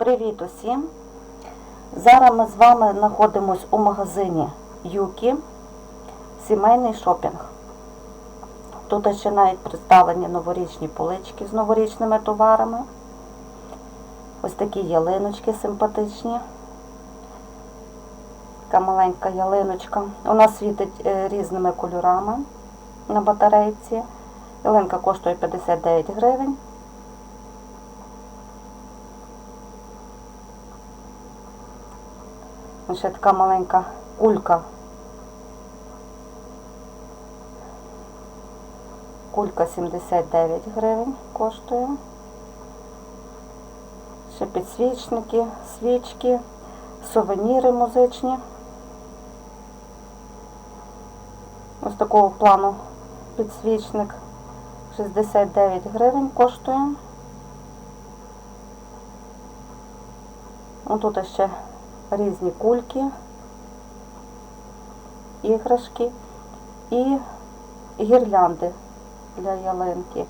Привіт усім! Зараз ми з вами знаходимось у магазині Юкі Сімейний шопінг. Тут ще навіть представлені новорічні полички з новорічними товарами. Ось такі ялиночки симпатичні. Така маленька ялиночка. Вона світить е, різними кольорами на батарейці. Ялинка коштує 59 гривень. Ще така маленька кулька. Кулька 79 гривень коштує. Ще підсвічники, свічки, сувеніри музичні. Ось такого плану підсвічник 69 гривень коштує. Ось тут ще різні кульки, іграшки і гірлянди для ялинки.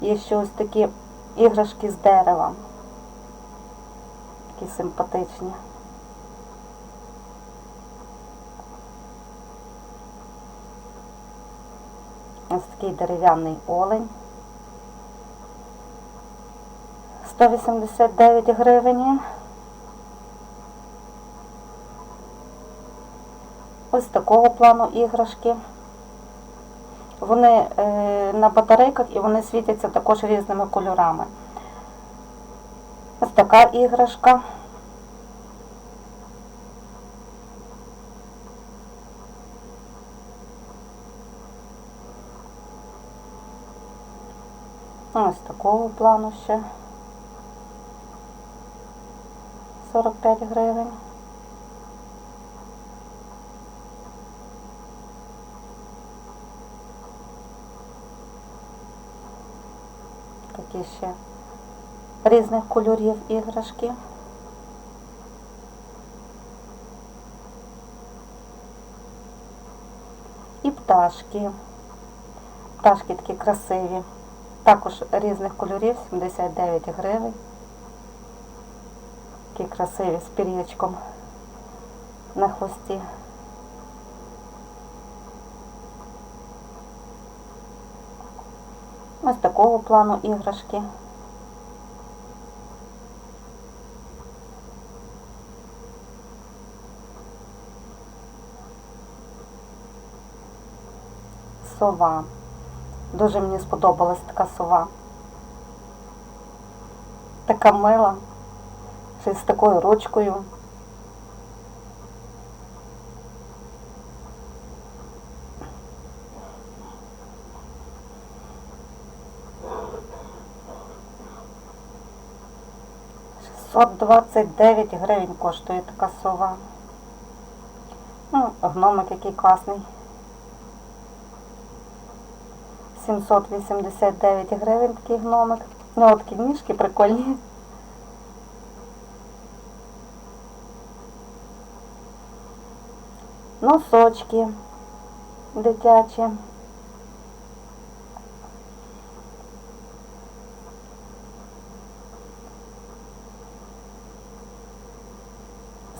Є ще ось такі іграшки з дерева. Такі симпатичні. Ось такий дерев'яний олень. 189 гривень. Ось такого плану іграшки. Вони е, на батарейках і вони світяться також різними кольорами. Ось така іграшка. Ось такого плану ще 45 гривень. Такі ще різних кольорів іграшки. І пташки. Пташки такі красиві. Також різних кольорів, 79 гривень. Такі красиві з пір'ячком на хвості. Ось такого плану іграшки. Сова. Дуже мені сподобалась така сова. Така мила, ще з такою ручкою. Двадцять дев'ять гривень коштує така сова. Ну, гномик який класний. 789 гривень такий гномик. Ну, от такі ніжки прикольні. Носочки дитячі.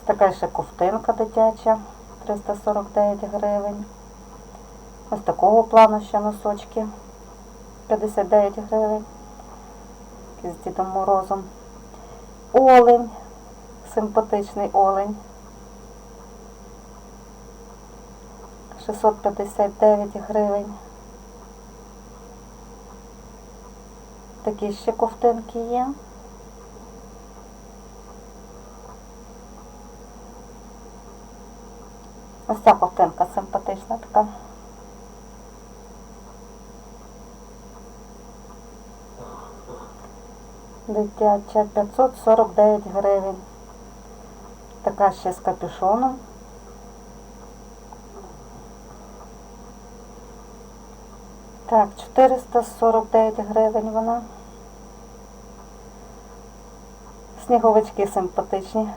Така ще ковтинка дитяча, 349 гривень. Ось такого плану ще носочки. 59 гривень. З Дідом Морозом. Олень. Симпатичний олень. 659 гривень. Такі ще ковтинки є. Ось ця ковтинка симпатична така. Дитяча 549 гривень. Така ще з капюшоном. Так, 449 гривень вона. Сніговички симпатичні.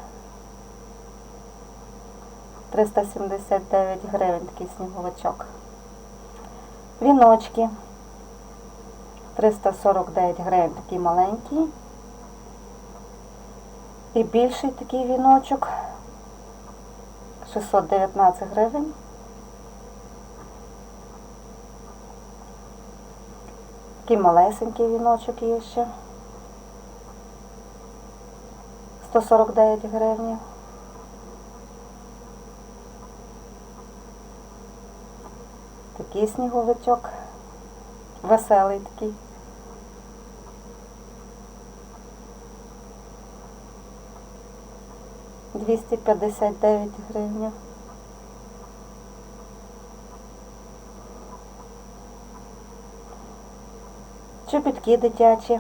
379 гривень такий сніговичок. Віночки. 349 гривень такий маленький. І більший такий віночок 619 гривень. Такий малесенький віночок є ще. 149 гривень. Такий сніговичок. Веселий такий. Двісті п'ятдесят дев'ять гривень. Чобітки дитячі.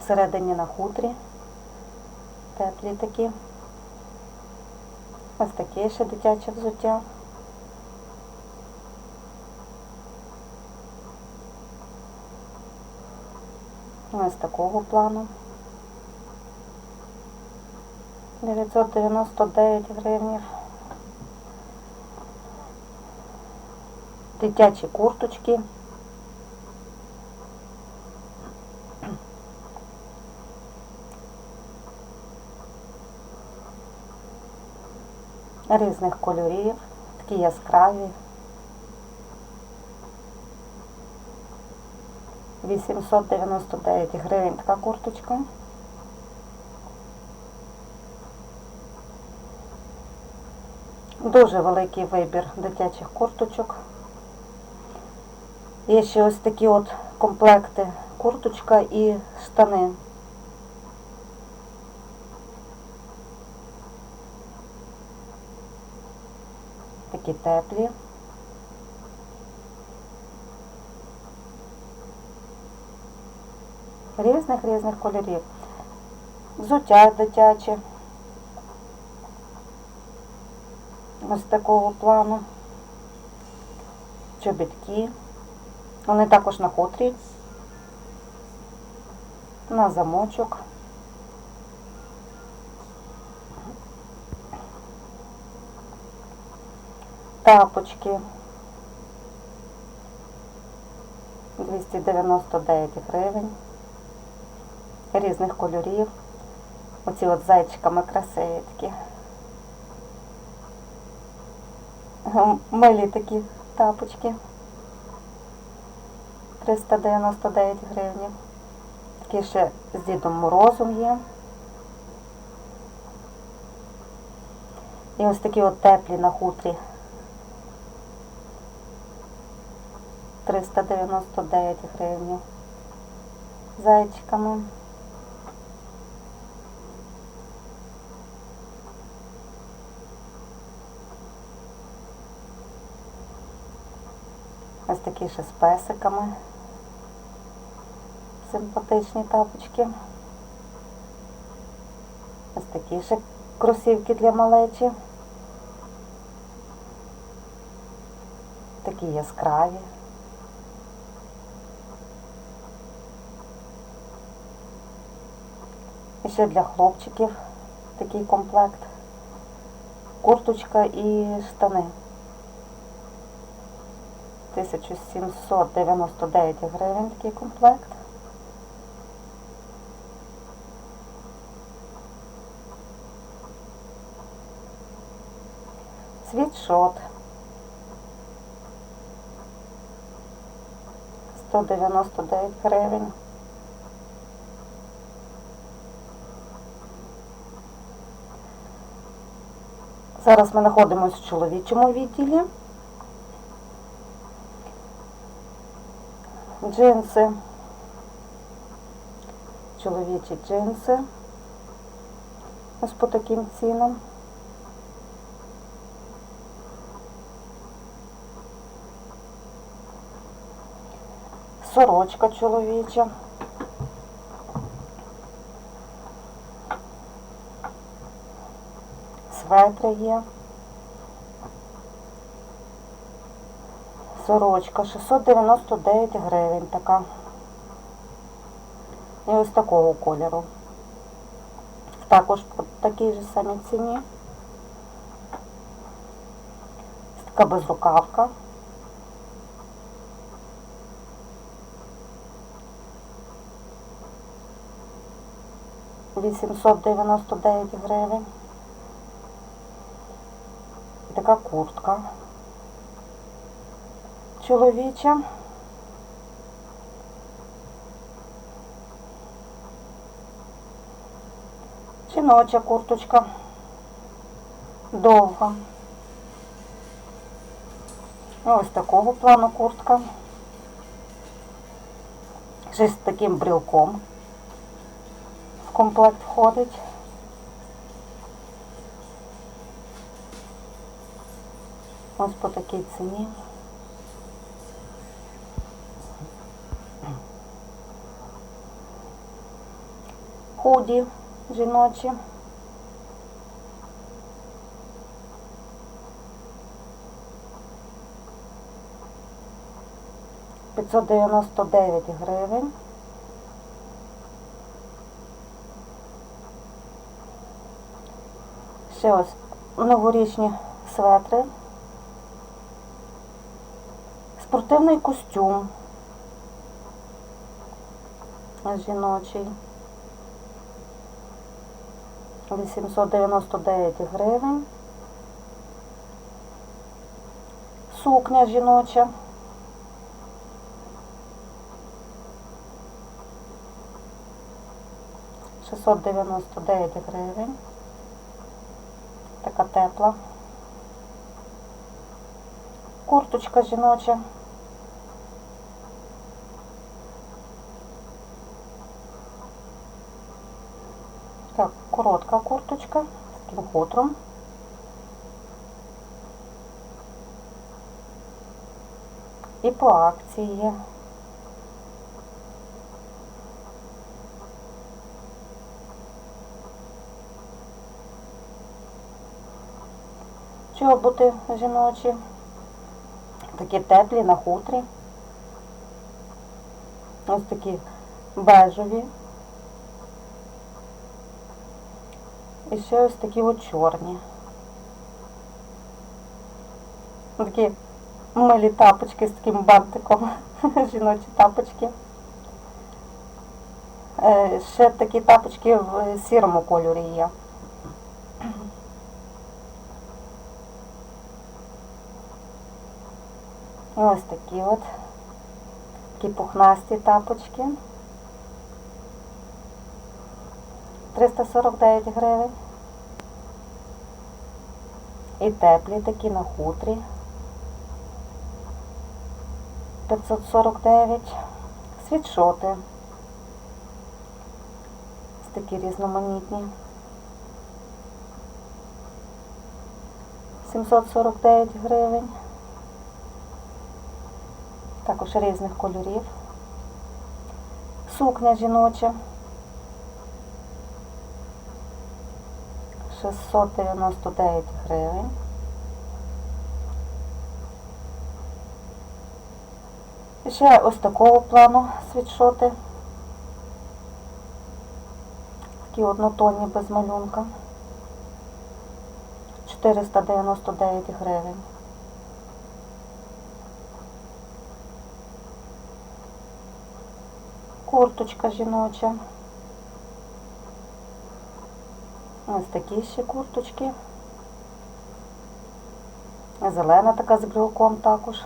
Всередині на хутрі. Теплі такі. Ось таке ще дитяче взуття. Ось такого плану. 999 гривень. Дитячі курточки. Різних кольорів, такі яскраві. 899 гривень така курточка. Дуже великий вибір дитячих курточок. Є ще ось такі от комплекти курточка і штани. Такі теплі. Різних різних кольорів. Взуття дитяче. Ось такого плану. Чобітки. Вони також на хутрі. На замочок. Тапочки. 299 гривень. Різних кольорів. Оці от зайчиками красиві такі. Милі такі тапочки. 399 гривень. Такі ще з Дідом Морозом є. І ось такі от теплі на хутрі. 399 гривень. Зайчиками. Такі ще з песиками. Симпатичні тапочки. Ось такі ще кросівки для малечі. Такі яскраві. І ще для хлопчиків такий комплект. Курточка і штани. 1799 гривень такий комплект. Світшот. 199 гривень. Зараз ми знаходимося в чоловічому відділі. Джинси. Чоловічі джинси. Ось по таким цінам. Сорочка чоловіча. Светри є. Сорочка 699 гривень така. І ось такого кольору. Також по такій же самій ціні. Така безрукавка. 899 гривень. Така куртка. Чоловіча. Жіноча курточка. Довга. Ось такого плану куртка. Ще з таким брілком в комплект входить. Ось по такій ціні. Худі жіночі. П'ятсот дев'яносто дев'ять гривень. Ще ось новорічні светри. Спортивний костюм жіночий. 899 гривень. Сукня жіноча. Шістсот дев'яносто дев'ять гривень. Така тепла. Курточка жіноча. Так, коротка курточка з таким хутром. І по акції є. Чоботи жіночі. Такі теплі на хутрі. Ось такі бежеві. І ще ось такі от чорні. Такі милі тапочки з таким бантиком. Жіночі тапочки. Е, Ще такі тапочки в сірому кольорі є. Ось такі от. Такі пухнасті тапочки. 349 гривень. І теплі такі на хутрі. 549. Світшоти. Такі різноманітні. 749 гривень. Також різних кольорів. Сукня жіноча. 699 гривень. Ще ось такого плану світшоти. Такі однотонні без малюнка. 499 гривень. Курточка жіноча. Ось такі ще курточки. Зелена така з брілком також.